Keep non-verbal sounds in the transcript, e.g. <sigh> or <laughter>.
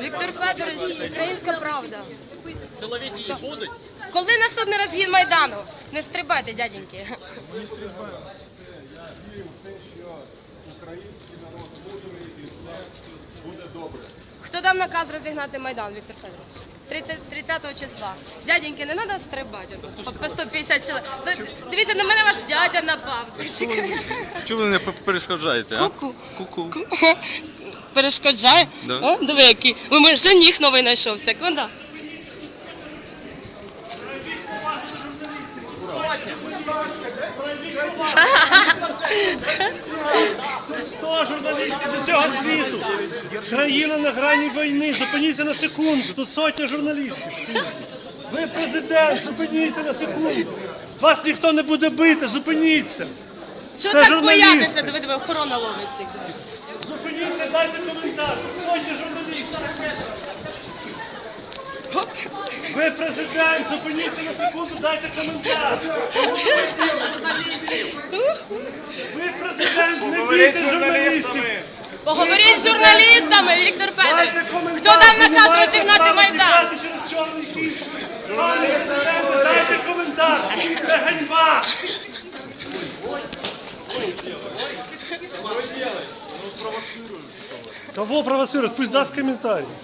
Віктор Федорович, українська правда. Силовики будуть? Коли наступний розгін Майдану? Не стрибайте, дяденьки. Ми стрибаємо. Я вірю в те, що український народ мудрий і все буде добре. Хто дав наказ розігнати Майдан, Віктор Федорович? 30, 30 числа. Дяденьки, не треба стрибати по, по 150 чоловік. Дивіться, на мене ваш дядя напав. Чому ви не перешкоджаєте, а? Ку-ку. Ку-ку. <laughs> Перешкоджає? Да. О, диви, який. У мене жених новий знайшовся. Куди? Світу. Країна на грані війни. Зупиніться на секунду. Тут сотня журналістів. Ви президент, зупиніться на секунду. Вас ніхто не буде бити, зупиніться. Чого Це так журналісти. боятися? Диви, охорона ловить всіх. Зупиніться, дайте коментар. Сотня журналістів. Ви президент, зупиніться на секунду, дайте коментар. Ви президент, не бійте журналістів. Поговоріть з журналістами, Віктор Федорович. Коментар. Хто дав наказ розігнати Майдан? дайте коментар. Це ганьба. Кого провоцируют? Пусть даст комментарий.